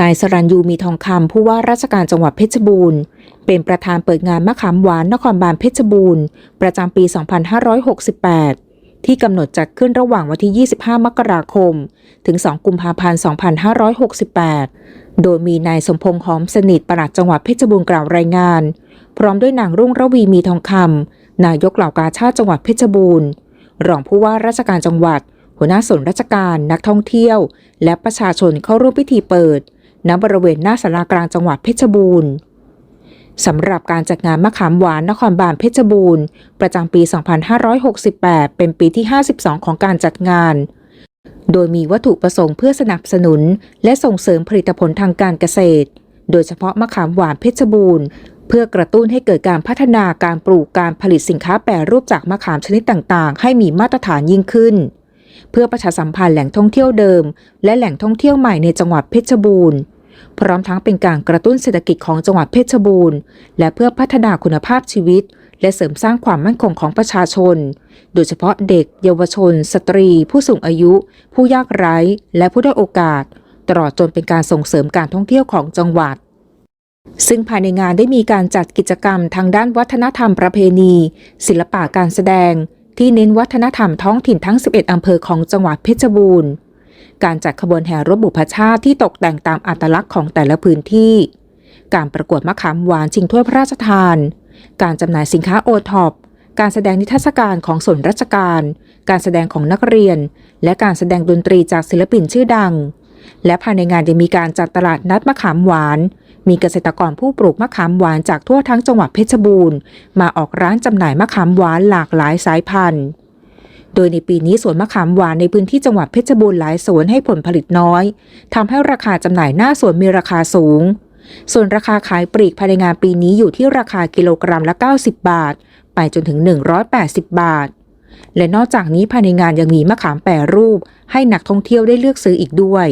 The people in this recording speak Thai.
นายสรัญยูมีทองคำผู้ว่าราชการจังหวัดเพชรบูรณ์ เป็นประธานเปิดงานมะขามหวานนครบาลเพชรบูรณ์ ประจำปี 2568 ที่กำหนดจัดขึ้นระหว่างวันที่ 25 มกราคม ถึง 2 กุมภาพันธ์ 2568 โดยมีนายสมพงษ์หอมสนิทปลัดจังหวัดเพชรบูรณ์กล่าวรายงาน พร้อมด้วยนางรุ่งระวีมีทองคำนายกเหล่ากาชาติจังหวัดเพชรบูรณ์รองผู้ว่าราชการจังหวัด หัวหน้าส่วนราชการนักท่องเที่ยว และประชาชนเข้าร่วมพิธีเปิด ณบริเวณหน้าสารากลางจังหวัดเพชรบูรณ์สำหรับการจัดงานมะขามหวานนครบาลเพชรบูรณ์ ประจำปี 2568 เป็นปีที่ 52 ของการจัดงาน โดยมีวัตถุประสงค์เพื่อสนับสนุน และส่งเสริมผลิตผลทางการเกษตร โดยเฉพาะมะขามหวานเพชรบูรณ์ เพื่อกระตุ้นให้เกิดการพัฒนาการปลูกการผลิตสินค้าแปรรูปจากมะขามชนิดต่างๆ ให้มีมาตรฐานยิ่งขึ้น เพื่อประชาสัมพันธ์แหล่งท่องเที่ยวเดิม และแหล่งท่องเที่ยวใหม่ในจังหวัดเพชรบูรณ์ พร้อมทั้งเป็นการกระตุ้นเศรษฐกิจของจังหวัดเพชรบูรณ์ และเพื่อพัฒนาคุณภาพชีวิต และเสริมสร้างความมั่นคงของประชาชน โดยเฉพาะเด็ก เยาวชน สตรี ผู้สูงอายุ ผู้ยากไร้ และผู้ด้อยโอกาส ตลอดจนเป็นการส่งเสริมการท่องเที่ยวของจังหวัดซึ่งภายในงานได้มีการจัดกิจกรรมทางด้านวัฒนธรรมประเพณี ศิลปะการแสดง ที่เน้นวัฒนธรรมท้องถิ่นทั้ง 11 อำเภอของจังหวัดเพชรบูรณ์ การจัดขบวนแห่รถบุพชาติที่ตกแต่งตามอัตลักษณ์ของแต่ละพื้นที่ การประกวดมะขามหวานชิงถ้วยพระราชทาน การจำหน่ายสินค้าโอท็อปการแสดงนิทรรศการของส่วนราชการ การแสดงของนักเรียน และการแสดงดนตรีจากศิลปินชื่อดัง และภายในงานยังมีการจัดตลาดนัดมะขามหวาน มีเกษตรกรผู้ปลูกมะขามหวานจากทั่วทั้งจังหวัดเพชรบูรณ์ มาออกร้านจำหน่ายมะขามหวานหลากหลายสายพันธุ์ โดยในปีนี้สวนมะขามหวานในพื้นที่จังหวัดเพชรบูรณ์หลายสวนให้ผลผลิตน้อยทำให้ราคาจำหน่ายหน้าสวนมีราคาสูง ส่วนราคาขายปลีกภายในงานปีนี้อยู่ที่ราคากิโลกรัมละ 90 บาท ไปจนถึง 180 บาท และนอกจากนี้ภายในงานยังมีมะขามแปรรูป ให้นักท่องเที่ยวได้เลือกซื้ออีกด้วย